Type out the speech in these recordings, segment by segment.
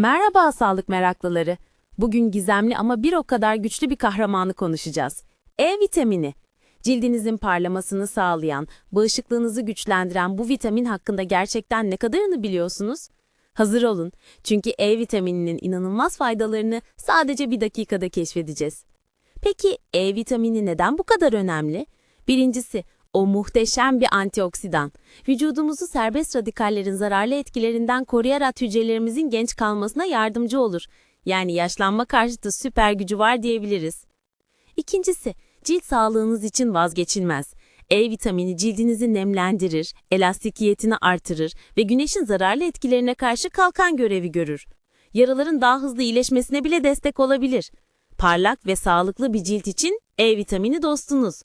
Merhaba sağlık meraklıları. Bugün gizemli ama bir o kadar güçlü bir kahramanı konuşacağız. E vitamini. Cildinizin parlamasını sağlayan, bağışıklığınızı güçlendiren bu vitamin hakkında gerçekten ne kadarını biliyorsunuz? Hazır olun. Çünkü E vitamininin inanılmaz faydalarını sadece bir dakikada keşfedeceğiz. Peki E vitamini neden bu kadar önemli? Birincisi, o muhteşem bir antioksidan. Vücudumuzu serbest radikallerin zararlı etkilerinden koruyarak hücrelerimizin genç kalmasına yardımcı olur. Yani yaşlanma karşıtı süper gücü var diyebiliriz. İkincisi, cilt sağlığınız için vazgeçilmez. E vitamini cildinizi nemlendirir, elastikiyetini artırır ve güneşin zararlı etkilerine karşı kalkan görevi görür. Yaraların daha hızlı iyileşmesine bile destek olabilir. Parlak ve sağlıklı bir cilt için E vitamini dostunuz.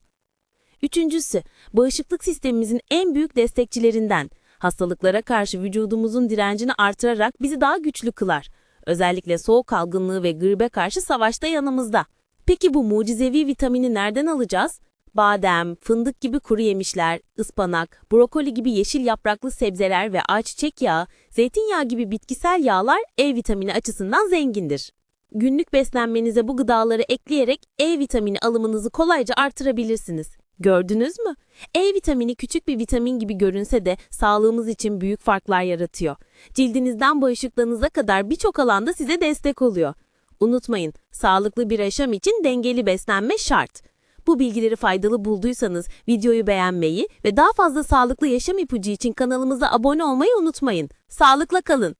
Üçüncüsü, bağışıklık sistemimizin en büyük destekçilerinden. Hastalıklara karşı vücudumuzun direncini artırarak bizi daha güçlü kılar. Özellikle soğuk algınlığı ve gribe karşı savaşta yanımızda. Peki bu mucizevi vitamini nereden alacağız? Badem, fındık gibi kuru yemişler, ıspanak, brokoli gibi yeşil yapraklı sebzeler ve ayçiçek yağı, zeytinyağı gibi bitkisel yağlar E vitamini açısından zengindir. Günlük beslenmenize bu gıdaları ekleyerek E vitamini alımınızı kolayca artırabilirsiniz. Gördünüz mü? E vitamini küçük bir vitamin gibi görünse de sağlığımız için büyük farklar yaratıyor. Cildinizden bağışıklığınıza kadar birçok alanda size destek oluyor. Unutmayın, sağlıklı bir yaşam için dengeli beslenme şart. Bu bilgileri faydalı bulduysanız videoyu beğenmeyi ve daha fazla sağlıklı yaşam ipucu için kanalımıza abone olmayı unutmayın. Sağlıkla kalın.